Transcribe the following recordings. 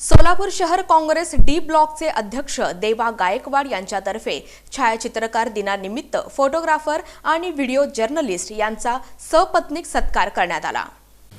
सोलापूर शहर काँग्रेस डी ब्लॉकचे अध्यक्ष देवा गायकवाड यांच्यातर्फे छायाचित्रकार दिनानिमित्त फोटोग्राफर आणि व्हिडिओ जर्नलिस्ट यांचा सपत्नीक सत्कार करण्यात आला.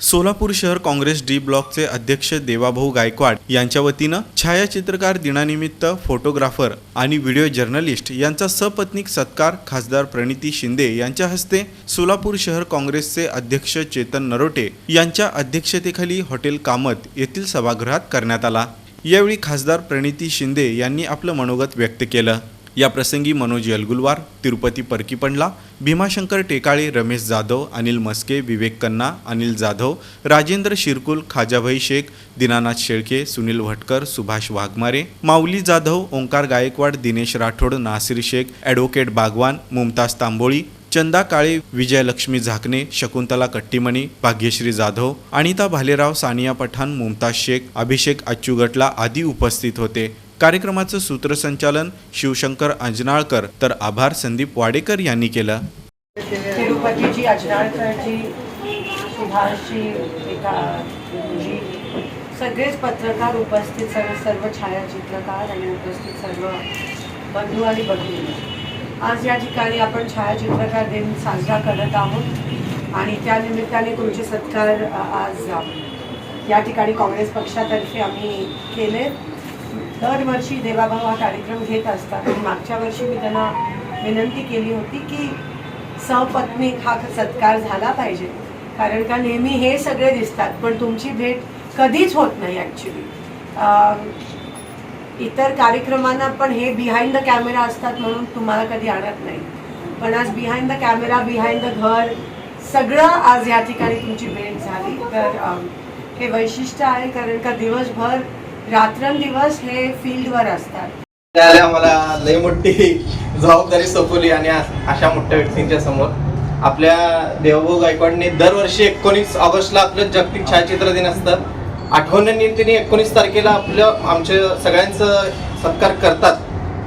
सोलापूर शहर काँग्रेस डी ब्लॉकचे अध्यक्ष देवाभाऊ गायकवाड यांच्या वतीनं छायाचित्रकार दिनानिमित्त फोटोग्राफर आणि व्हिडिओ जर्नलिस्ट यांचा सपत्नीक सत्कार खासदार प्रणिती शिंदे यांच्या हस्ते सोलापूर शहर काँग्रेसचे अध्यक्ष चेतन नरोटे यांच्या अध्यक्षतेखाली हॉटेल कामत येथील सभागृहात करण्यात आला. यावेळी खासदार प्रणिती शिंदे यांनी आपलं मनोगत व्यक्त केलं. या प्रसंगी मनोज यलगुलवार तिरुपती परकीपंडला भीमाशंकर टेकाळे रमेश जाधव अनिल मस्के विवेक कन्ना अनिल जाधव राजेंद्र शिरकुल खाजाभाई शेख दीनानाथ शेळके सुनील भटकर सुभाष वाघमारे माऊली जाधव ओंकार गायकवाड दिनेश राठोड नासिर शेख ॲडव्होकेट बागवान मुमताज तांबोळी चंदा काळे विजयलक्ष्मी झाकणे शकुंतला कट्टीमणी भाग्यश्री जाधव अनिता भालेराव सानिया पठाण मुमताज शेख अभिषेक अच्युगटला आदी उपस्थित होते. कार्यक्रमाचं सूत्रसंचालन शिवशंकर अंजनाळकर तर आभार संदीप वाडेकर यांनी केलं. तिरुपतीची अजनाळकरची सुभाषची सगळेच पत्रकार उपस्थित सर्व सर्व छायाचित्रकार आणि उपस्थित सर्व बंधू आणि भगिनी. आज या ठिकाणी आपण छायाचित्रकार दिन साजरा करत आहोत आणि त्या निमित्ताने तुमचे सत्कार आज या ठिकाणी काँग्रेस पक्षातर्फे आम्ही केले दरवर्षी देवाभावा हा कार्यक्रम घेत असतात आणि मागच्या वर्षी मी त्यांना विनंती केली होती की सपत्नीक हा सत्कार झाला पाहिजे. कारण का नेहमी हे सगळे दिसतात पण तुमची भेट कधीच होत नाही ॲक्च्युली इतर कार्यक्रमांना पण हे बिहाइंड द कॅमेरा असतात म्हणून तुम्हाला कधी आणत नाही. पण आज behind the camera behind the घर सगळं आज या ठिकाणी तुमची भेट झाली. तर हे वैशिष्ट्य आहे कारण का दिवसभर रात्रंदिवस हे फील्डवर असतात. त्याला आम्हाला लय मोठी जबाबदारी सोपवली आणि अशा मोठ्या व्यक्तींच्या समोर. आपल्या देवभाऊ गायकवाडने दरवर्षी एकोणीस ऑगस्टला आपलं जागतिक छायाचित्र दिन असतं. आठवणीने एकोणीस तारखेला आपलं आमचे सगळ्यांचं सत्कार करतात.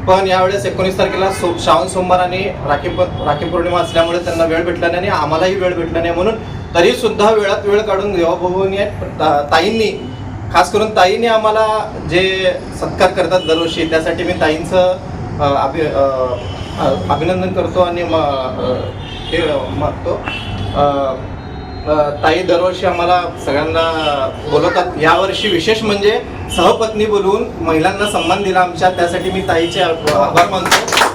पण यावेळेस एकोणीस तारखेला सो श्रावण सोमवार आणि राखी राखी पौर्णिमा असल्यामुळे त्यांना वेळ भेटला नाही आणि आम्हालाही वेळ भेटला नाही म्हणून तरी सुद्धा वेळात वेळ काढून देवाभाऊनी ताईंनी खास करून ताईने आम्हाला जे सत्कार करतात दरवर्षी त्यासाठी मी ताईंचं अभि अभिनंदन करतो आणि म- हे मागतो. ताई दरवर्षी आम्हाला सगळ्यांना बोलवतात. यावर्षी विशेष म्हणजे सहपत्नी बोलवून महिलांना सन्मान दिला आमच्या त्यासाठी मी ताईचे आभार मानतो.